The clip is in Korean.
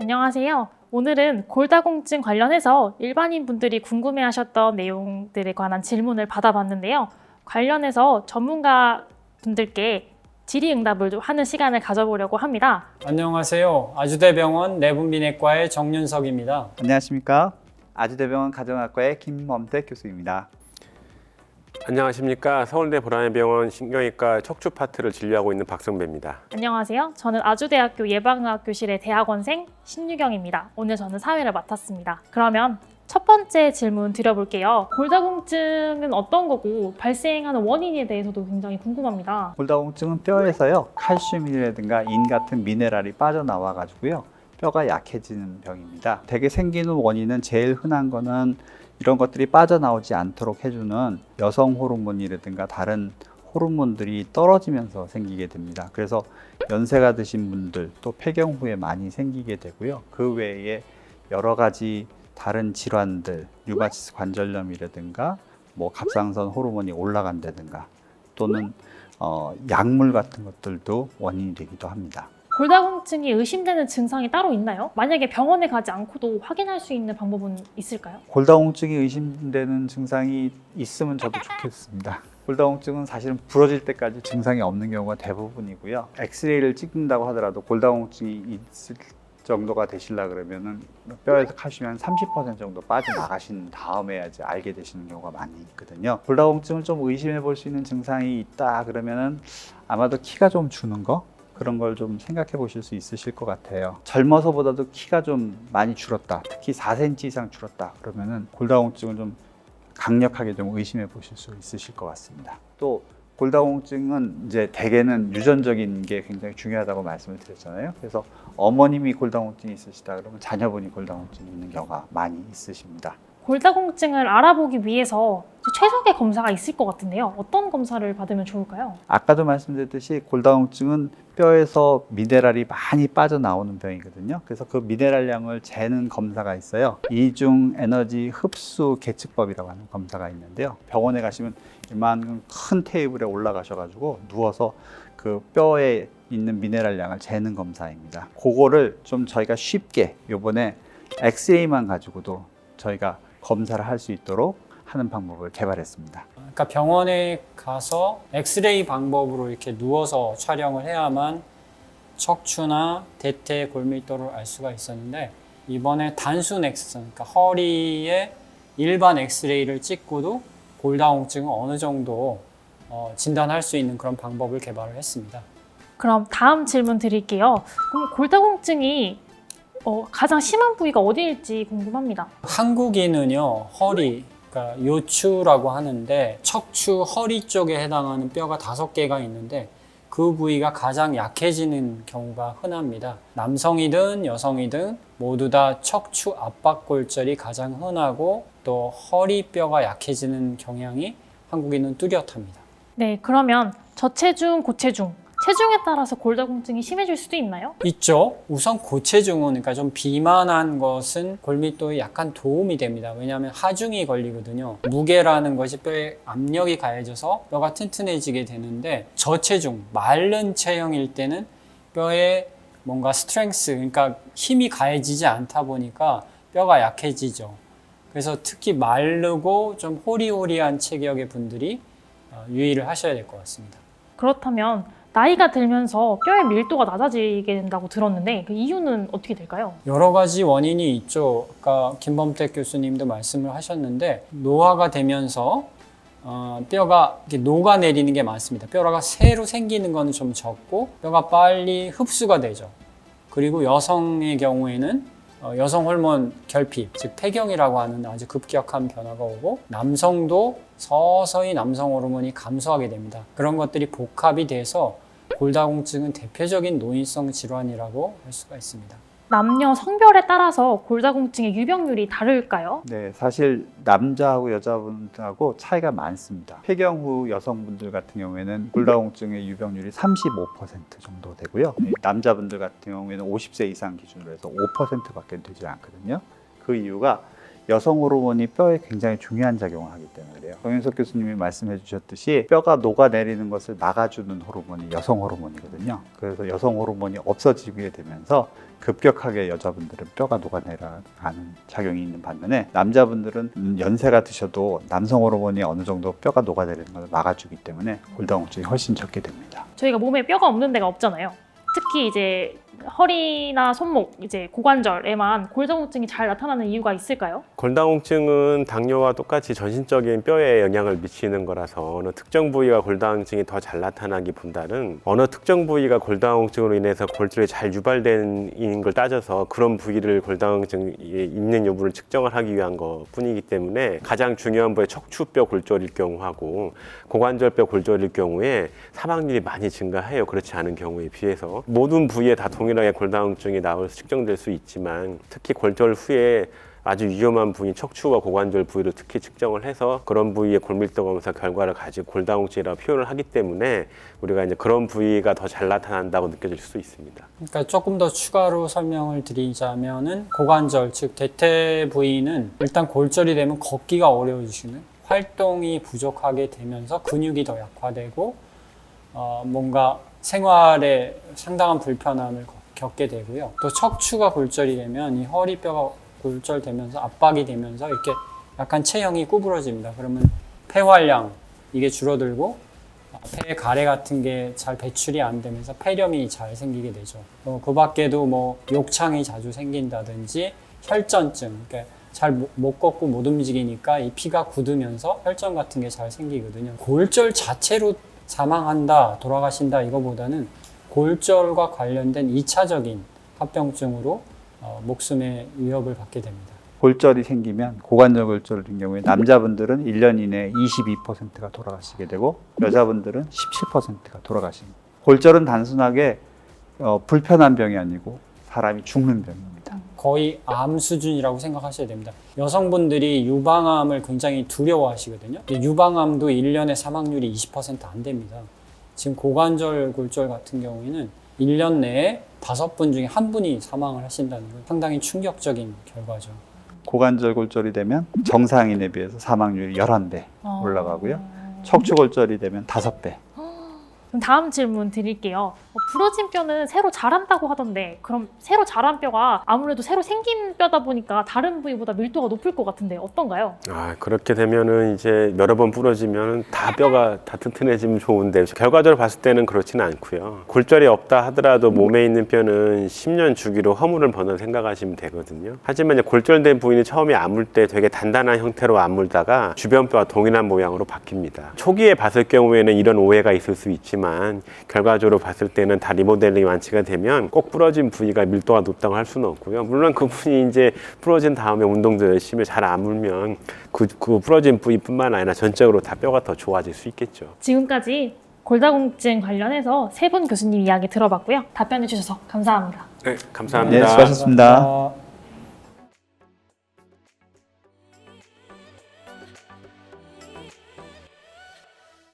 안녕하세요. 오늘은 골다공증 관련해서 일반인 분들이 궁금해 하셨던 내용들에 관한 질문을 받아봤는데요. 관련해서 전문가 분들께 질의응답을 좀 하는 시간을 가져보려고 합니다. 안녕하세요. 아주대병원 내분비내과의 정윤석입니다. 안녕하십니까. 아주대병원 가정학과의 김범택 교수입니다. 안녕하십니까 서울대 보라매병원 신경외과 척추 파트를 진료하고 있는 박성배입니다. 안녕하세요. 저는 아주대학교 예방의학 교실의 대학원생 신유경입니다. 오늘 저는 사회를 맡았습니다. 그러면 첫 번째 질문 드려볼게요. 골다공증은 어떤 거고 발생하는 원인에 대해서도 굉장히 궁금합니다. 골다공증은 뼈에서요 칼슘이라든가 인 같은 미네랄이 빠져나와 가지고요 뼈가 약해지는 병입니다. 대개 생기는 원인은 제일 흔한 거는 이런 것들이 빠져나오지 않도록 해주는 여성 호르몬이라든가 다른 호르몬들이 떨어지면서 생기게 됩니다. 그래서 연세가 드신 분들 또 폐경 후에 많이 생기게 되고요. 그 외에 여러 가지 다른 질환들, 류마티스 관절염이라든가 뭐 갑상선 호르몬이 올라간다든가 또는 어, 약물 같은 것들도 원인이 되기도 합니다. 골다공증이 의심되는 증상이 따로 있나요? 만약에 병원에 가지 않고도 확인할 수 있는 방법은 있을까요? 골다공증이 의심되는 증상이 있으면 저도 좋겠습니다. 골다공증은 사실은 부러질 때까지 증상이 없는 경우가 대부분이고요. 엑스레이를 찍는다고 하더라도 골다공증이 있을 정도가 되실라 그러면은 뼈에서 칼슘이 한 30% 정도 빠져나가신 다음에야지 알게 되시는 경우가 많이 있거든요. 골다공증을 좀 의심해 볼 수 있는 증상이 있다 그러면은 아마도 키가 좀 주는 거 그런 걸 좀 생각해 보실 수 있으실 것 같아요. 젊어서보다도 키가 좀 많이 줄었다. 특히 4cm 이상 줄었다. 그러면은 골다공증을 좀 강력하게 좀 의심해 보실 수 있으실 것 같습니다. 또 골다공증은 이제 대개는 유전적인 게 굉장히 중요하다고 말씀을 드렸잖아요. 그래서 어머님이 골다공증이 있으시다 그러면 자녀분이 골다공증이 있는 경우가 많이 있으십니다. 골다공증을 알아보기 위해서 최적의 검사가 있을 것 같은데요. 어떤 검사를 받으면 좋을까요? 아까도 말씀드렸듯이 골다공증은 뼈에서 미네랄이 많이 빠져나오는 병이거든요. 그래서 그 미네랄량을 재는 검사가 있어요. 이중 에너지 흡수 계측법이라고 하는 검사가 있는데요. 병원에 가시면 이만큼 큰 테이블에 올라가셔가지고 누워서 그 뼈에 있는 미네랄량을 재는 검사입니다. 그거를 좀 저희가 쉽게 요번에 엑스레이만 가지고도 저희가 검사를 할 수 있도록 하는 방법을 개발했습니다. 그러니까 병원에 가서 엑스레이 방법으로 이렇게 누워서 촬영을 해야만 척추나 대퇴 골밀도를 알 수가 있었는데 이번에 단순 엑스선, 그러니까 허리에 일반 엑스레이를 찍고도 골다공증을 어느 정도 어, 진단할 수 있는 그런 방법을 개발을 했습니다. 그럼 다음 질문 드릴게요. 그럼 골다공증이 어, 가장 심한 부위가 어디일지 궁금합니다. 한국인은요 허리 그러니까 요추라고 하는데 척추 허리 쪽에 해당하는 뼈가 다섯 개가 있는데 그 부위가 가장 약해지는 경우가 흔합니다. 남성이든 여성이든 모두 다 척추 압박골절이 가장 흔하고 또 허리뼈가 약해지는 경향이 한국인은 뚜렷합니다. 네, 그러면 저체중, 고체중, 체중에 따라서 골다공증이 심해질 수도 있나요? 있죠. 우선 고체중은 그러니까 좀 비만한 것은 골밀도에 약간 도움이 됩니다. 왜냐하면 하중이 걸리거든요. 무게라는 것이 뼈에 압력이 가해져서 뼈가 튼튼해지게 되는데 저체중, 마른 체형일 때는 뼈에 뭔가 스트렝스, 그러니까 힘이 가해지지 않다 보니까 뼈가 약해지죠. 그래서 특히 마르고 좀 호리호리한 체격의 분들이 어, 유의를 하셔야 될 것 같습니다. 그렇다면 나이가 들면서 뼈의 밀도가 낮아지게 된다고 들었는데 그 이유는 어떻게 될까요? 여러 가지 원인이 있죠. 아까 김범택 교수님도 말씀을 하셨는데 노화가 되면서 어, 뼈가 이렇게 녹아내리는 게 많습니다. 뼈가 새로 생기는 거는 좀 적고 뼈가 빨리 흡수가 되죠. 그리고 여성의 경우에는 어, 여성 호르몬 결핍, 즉 폐경이라고 하는 아주 급격한 변화가 오고 남성도 서서히 남성 호르몬이 감소하게 됩니다. 그런 것들이 복합이 돼서 골다공증은 대표적인 노인성 질환이라고 할 수가 있습니다. 남녀 성별에 따라서 골다공증의 유병률이 다를까요? 네, 사실 남자하고 여자분들하고 차이가 많습니다. 폐경 후 여성분들 같은 경우에는 골다공증의 유병률이 35% 정도 되고요. 네, 남자분들 같은 경우에는 50세 이상 기준으로 해서 5%밖에 되지 않거든요. 그 이유가 여성 호르몬이 뼈에 굉장히 중요한 작용을 하기 때문에 그래요. 정윤석 교수님이 말씀해 주셨듯이 뼈가 녹아내리는 것을 막아주는 호르몬이 여성 호르몬이거든요. 그래서 여성 호르몬이 없어지게 되면서 급격하게 여자분들은 뼈가 녹아내려가는 작용이 있는 반면에 남자분들은 음, 연세가 드셔도 남성 호르몬이 어느 정도 뼈가 녹아내리는 것을 막아주기 때문에 골다공증이 훨씬 적게 됩니다. 저희가 몸에 뼈가 없는 데가 없잖아요. 특히 이제 허리나 손목, 이제 고관절에만 골다공증이 잘 나타나는 이유가 있을까요? 골다공증은 당뇨와 똑같이 전신적인 뼈에 영향을 미치는 거라서 어느 특정 부위가 골다공증이 더 잘 나타나기보다는 어느 특정 부위가 골다공증으로 인해서 골절이 잘 유발된 걸 따져서 그런 부위를 골다공증이 있는 여부를 측정을 하기 위한 것 뿐이기 때문에 가장 중요한 부위 척추뼈 골절일 경우하고 고관절뼈 골절일 경우에 사망률이 많이 증가해요. 그렇지 않은 경우에 비해서 모든 부위에 다 동일하게 골다공증이 나올 측정될 수 있지만 특히 골절 후에 아주 위험한 부위 척추와 고관절 부위를 특히 측정을 해서 그런 부위의 골밀도 검사 결과를 가지고 골다공증이라고 표현을 하기 때문에 우리가 이제 그런 부위가 더 잘 나타난다고 느껴질 수 있습니다. 그러니까 조금 더 추가로 설명을 드리자면은 고관절 즉 대퇴 부위는 일단 골절이 되면 걷기가 어려워지시는 활동이 부족하게 되면서 근육이 더 약화되고 어, 뭔가 생활에 상당한 불편함을 겪- 겪게 되고요. 또 척추가 골절이 되면 이 허리뼈가 골절되면서 압박이 되면서 이렇게 약간 체형이 구부러집니다. 그러면 폐활량 이게 줄어들고 어, 폐 가래 같은 게 잘 배출이 안 되면서 폐렴이 잘 생기게 되죠. 어, 그 밖에도 뭐 욕창이 자주 생긴다든지 혈전증, 그러니까 잘못 걷고 못 움직이니까 이 피가 굳으면서 혈전 같은 게 잘 생기거든요. 골절 자체로 사망한다, 돌아가신다 이거보다는 골절과 관련된 2차적인 합병증으로 어, 목숨의 위협을 받게 됩니다. 골절이 생기면 고관절 골절인 경우에 남자분들은 1년 이내에 22%가 돌아가시게 되고 여자분들은 17%가 돌아가십니다. 골절은 단순하게 어, 불편한 병이 아니고 사람이 죽는 병입니다. 거의 암 수준이라고 생각하셔야 됩니다. 여성분들이 유방암을 굉장히 두려워하시거든요. 유방암도 1년에 사망률이 20%안 됩니다. 지금 고관절 골절 같은 경우에는 1년 내에 다섯 분 중에 한 분이 사망을 하신다는 건 상당히 충격적인 결과죠. 고관절 골절이 되면 정상인에 비해서 사망률이 11배 올라가고요. 척추 골절이 되면 5배. 그럼 다음 질문 드릴게요. 어, 부러진 뼈는 새로 자란다고 하던데 그럼 새로 자란 뼈가 아무래도 새로 생긴 뼈다 보니까 다른 부위보다 밀도가 높을 것 같은데 어떤가요? 아 그렇게 되면은 이제 여러 번 부러지면 다 뼈가 다 튼튼해지면 좋은데 결과적으로 봤을 때는 그렇지는 않고요. 골절이 없다 하더라도 몸에 있는 뼈는 10년 주기로 허물을 버는 생각하시면 되거든요. 하지만 이제 골절된 부위는 처음에 아물 때 되게 단단한 형태로 아물다가 주변 뼈와 동일한 모양으로 바뀝니다. 초기에 봤을 경우에는 이런 오해가 있을 수 있지만 결과적으로 봤을 때는 다 리모델링이 완치가 되면 꼭 부러진 부위가 밀도가 높다고 할 수는 없고요. 물론 그분이 이제 부러진 다음에 운동도 열심히 잘 아물면 그, 그 부러진 부위뿐만 아니라 전적으로 다 뼈가 더 좋아질 수 있겠죠. 지금까지 골다공증 관련해서 세 분 교수님 이야기 들어봤고요. 답변해 주셔서 감사합니다. 네, 감사합니다. 네, 수고하셨습니다. 감사합니다.